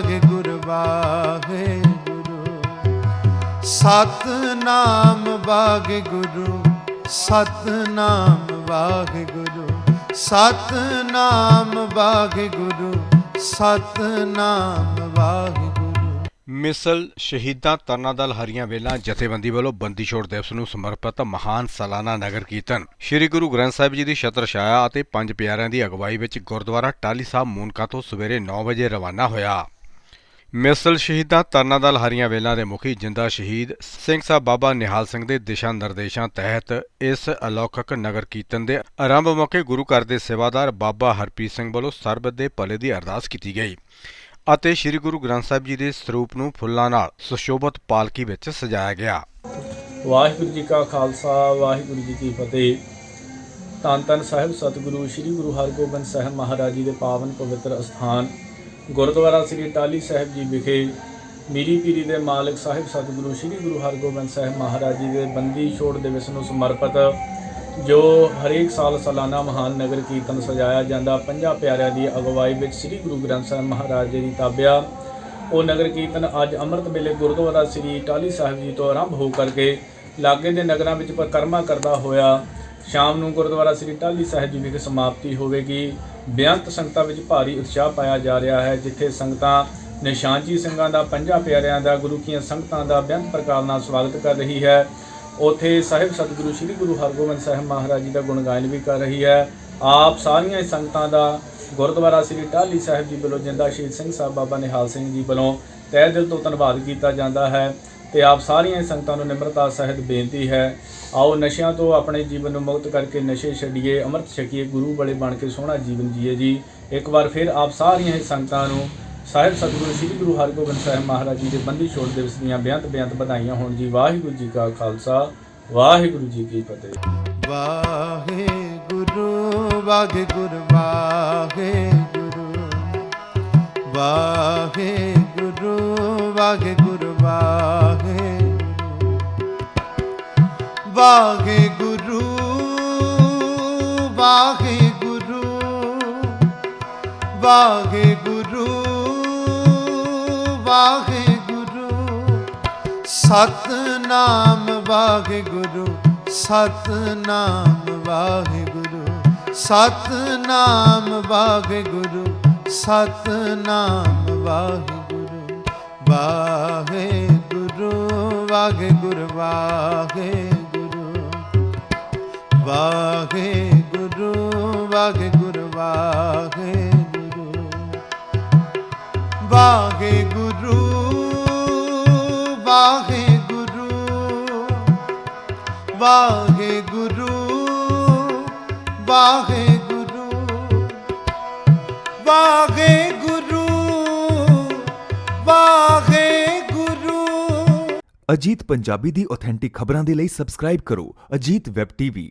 ਵਾਹਿਗੁਰੂ ਵਾਹਿਗੁਰੂ ਸਤਨਾਮ ਵਾਹਿਗੁਰੂ ਸਤਨਾਮ ਵਾਹਿਗੁਰੂ ਸਤਨਾਮ ਵਾਹਿਗੁਰੂ ਸਤਨਾਮ ਵਾਹਿਗੁਰੂ ਮਿਸਲ ਸ਼ਹੀਦਾਂ ਤਰਨਾ ਦਲ ਹਰੀਆਂ ਵੇਲਾ ਜਥੇਬੰਦੀ ਵੱਲੋਂ ਬੰਦੀ ਛੋੜ ਦਿਵਸ ਨੂੰ ਸਮਰਪਿਤ ਮਹਾਨ ਸਾਲਾਨਾ ਨਗਰ ਕੀਰਤਨ। ਸ੍ਰੀ ਗੁਰੂ ਗ੍ਰੰਥ ਸਾਹਿਬ ਜੀ ਦੀ ਛਤਰ ਛਾਇਆ ਅਤੇ ਪੰਜ ਪਿਆਰਿਆਂ ਦੀ ਅਗਵਾਈ ਵਿੱਚ ਗੁਰਦੁਆਰਾ ਟਾਲੀ ਸਾਹਿਬ ਮੂਨਕਾ ਤੋਂ ਸਵੇਰੇ 9 ਵਜੇ ਰਵਾਨਾ ਹੋਇਆ। ਮਿਸਲ ਸ਼ਹੀਦਾਂ ਤਰਨਾ ਦਲ ਹਰੀਆਂ ਵੇਲਾਂ ਦੇ ਮੁਖੀ ਜਿੰਦਾ ਸ਼ਹੀਦ ਸਿੰਘ ਸਾਹਿਬ ਬਾਬਾ ਨਿਹਾਲ ਸਿੰਘ ਦੇ ਦਿਸ਼ਾ ਨਿਰਦੇਸ਼ਾਂ ਤਹਿਤ ਇਸ ਅਲੌਕਿਕ ਨਗਰ ਕੀਰਤਨ ਦੇ ਆਰੰਭ ਮੌਕੇ ਗੁਰੂ ਘਰ ਦੇ ਸੇਵਾਦਾਰ ਬਾਬਾ ਹਰਪ੍ਰੀਤ ਸਿੰਘ ਵੱਲੋਂ ਸਰਬਤ ਦੇ ਭਲੇ ਦੀ ਅਰਦਾਸ ਕੀਤੀ ਗਈ ਅਤੇ ਸ੍ਰੀ ਗੁਰੂ ਗ੍ਰੰਥ ਸਾਹਿਬ ਜੀ ਦੇ ਸਰੂਪ ਨੂੰ ਫੁੱਲਾਂ ਨਾਲ ਸੁਸ਼ੋਭਿਤ ਪਾਲਕੀ ਵਿੱਚ ਸਜਾਇਆ ਗਿਆ। ਵਾਹਿਗੁਰੂ ਜੀ ਕਾ ਖਾਲਸਾ, ਵਾਹਿਗੁਰੂ ਜੀ ਕੀ ਫਤਿਹ। ਧੰਨ ਧੰਨ ਸਾਹਿਬ ਸਤਿਗੁਰੂ, ਸ੍ਰੀ ਗੁਰੂ ਹਰਗੋਬਿੰਦ ਸਾਹਿਬ ਮਹਾਰਾਜ ਜੀ ਦੇ ਪਾਵਨ ਪਵਿੱਤਰ ਅਸਥਾਨ ਗੁਰਦੁਆਰਾ ਸ੍ਰੀ ਟਾਲੀ ਸਾਹਿਬ ਜੀ ਵਿਖੇ ਮੀਰੀ ਪੀਰੀ ਦੇ ਮਾਲਕ ਸਾਹਿਬ ਸਤਿਗੁਰੂ ਸ੍ਰੀ ਗੁਰੂ ਹਰਗੋਬਿੰਦ ਸਾਹਿਬ ਮਹਾਰਾਜ ਜੀ ਦੇ ਬੰਦੀ ਛੋੜ ਦਿਵਸ ਨੂੰ ਸਮਰਪਿਤ, ਜੋ ਹਰੇਕ ਸਾਲ ਸਾਲਾਨਾ ਮਹਾਨ ਨਗਰ ਕੀਰਤਨ ਸਜਾਇਆ ਜਾਂਦਾ, ਪੰਜਾਂ ਪਿਆਰਿਆਂ ਦੀ ਅਗਵਾਈ ਵਿੱਚ ਸ੍ਰੀ ਗੁਰੂ ਗ੍ਰੰਥ ਸਾਹਿਬ ਮਹਾਰਾਜ ਜੀ ਦੀ ਤਾਬਿਆ, ਉਹ ਨਗਰ ਕੀਰਤਨ ਅੱਜ ਅੰਮ੍ਰਿਤ ਵੇਲੇ ਗੁਰਦੁਆਰਾ ਸ੍ਰੀ ਟਾਲੀ ਸਾਹਿਬ ਜੀ ਤੋਂ ਆਰੰਭ ਹੋ ਕਰਕੇ ਲਾਗੇ ਦੇ ਨਗਰਾਂ ਵਿੱਚ ਪਰਿਕਰਮਾ ਕਰਦਾ ਹੋਇਆ ਸ਼ਾਮ ਨੂੰ ਗੁਰਦੁਆਰਾ ਸ੍ਰੀ ਟਾਲੀ ਸਾਹਿਬ ਜੀ ਵਿਖੇ ਸਮਾਪਤੀ ਹੋਵੇਗੀ। ਬੇਅੰਤ ਸੰਗਤਾਂ ਵਿੱਚ ਭਾਰੀ ਉਤਸ਼ਾਹ ਪਾਇਆ ਜਾ ਰਿਹਾ ਹੈ, ਜਿੱਥੇ ਸੰਗਤਾਂ ਨਿਸ਼ਾਨਜੀ ਸਿੰਘਾਂ ਦਾ, ਪੰਜਾਂ ਪਿਆਰਿਆਂ ਦਾ, ਗੁਰੂ ਕੀਆਂ ਸੰਗਤਾਂ ਦਾ ਬੇਅੰਤ ਪ੍ਰਕਾਰ ਨਾਲ ਸਵਾਗਤ ਕਰ ਰਹੀ ਹੈ। ਉਥੇ ਸਾਹਿਬ ਸਤਿਗੁਰੂ ਸ੍ਰੀ ਗੁਰੂ ਹਰਗੋਬਿੰਦ ਸਾਹਿਬ ਮਹਾਰਾਜ ਜੀ ਦਾ ਗੁਣਗਾਨ ਵੀ ਕਰ ਰਹੀ ਹੈ। ਆਪ ਸਾਰੀਆਂ ਹੀ ਸੰਗਤਾਂ ਦਾ ਗੁਰਦੁਆਰਾ ਸ੍ਰੀ ਟਾਹਲੀ ਸਾਹਿਬ ਜੀ ਵੱਲੋਂ ਜਿੰਦਾ ਸ਼ਹੀਦ ਸਿੰਘ ਸਾਹਿਬ ਬਾਬਾ ਨਿਹਾਲ ਸਿੰਘ ਜੀ ਵੱਲੋਂ ਤਹਿ ਦਿਲ ਤੋਂ ਧੰਨਵਾਦ ਕੀਤਾ ਜਾਂਦਾ ਹੈ। ਤੇ ਆਪ ਸਾਰੀਆਂ ਹੀ ਸੰਗਤਾਂ ਨੂੰ ਨਿਮਰਤਾ ਸਹਿਤ ਬੇਨਤੀ ਹੈ। ਆਓ ਨਸ਼ਿਆਂ ਤੋਂ ਆਪਣੇ ਜੀਵਨ ਨੂੰ ਮੁਕਤ ਕਰਕੇ ਨਸ਼ੇ ਛੱਡੀਏ, ਅੰਮ੍ਰਿਤ ਛਕੀਏ, ਗੁਰੂ ਵਾਲੇ ਬਣ ਕੇ ਸੋਹਣਾ ਜੀਵਨ ਜੀਏ ਜੀ। ਇੱਕ ਵਾਰ ਫਿਰ ਆਪ ਸਾਰੀਆਂ ਹੀ ਸੰਗਤਾਂ ਨੂੰ ਸਾਹਿਬ ਸਤਿਗੁਰੂ ਸ੍ਰੀ ਗੁਰੂ ਹਰਗੋਬਿੰਦ ਸਾਹਿਬ ਮਹਾਰਾਜ ਜੀ ਦੇ ਬੰਦੀ ਛੋੜ ਦਿਵਸ ਦੀਆਂ ਬੇਅੰਤ ਬੇਅੰਤ ਵਧਾਈਆਂ ਹੋਣ ਜੀ। ਵਾਹਿਗੁਰੂ ਜੀ ਕਾ ਖਾਲਸਾ, ਵਾਹਿਗੁਰੂ ਜੀ ਕੀ ਫਤਿਹ। ਵਾਹਿਗੁਰੂ ਵਾਹਿਗੁਰੂ ਵਾਹਿਗੁਰੂ। ਵਾਹਿਗੁਰੂ ਵਾਹਿਗੁਰੂ। ਬਾਗੇ ਗੁਰੂ ਬਾਗੇ ਗੁਰੂ ਬਾਗੇ ਗੁਰੂ ਬਾਗੇ ਗੁਰੂ। ਸਤਨਾਮ ਬਾਗੇ ਗੁਰੂ, ਸਤਨਾਮ ਬਾਗੇ ਗੁਰੂ, ਸਤਨਾਮ ਬਾਗੇ ਗੁਰੂ, ਸਤਨਾਮ ਬਾਗੇ ਗੁਰੂ। ਬਾਗੇ ਗੁਰੂ ਵਾਗੇ ਗੁਰ ਵਾਗੇ ਵਾਹਿਗੁਰੂ ਵਾਹਿਗੁਰੂ ਵਾਹਿਗੁਰੂ। ਵਾਹਿਗੁਰੂ ਵਾਹਿਗੁਰੂ ਵਾਹਿਗੁਰੂ ਵਾਹਿਗੁਰੂ। ਵਾਹਿਗੁਰੂ ਅਜੀਤ ਪੰਜਾਬੀ ਦੀ ਆਥੈਂਟਿਕ ਖਬਰਾਂ ਦੇ ਲਈ ਸਬਸਕ੍ਰਾਈਬ ਕਰੋ। Ajit web TV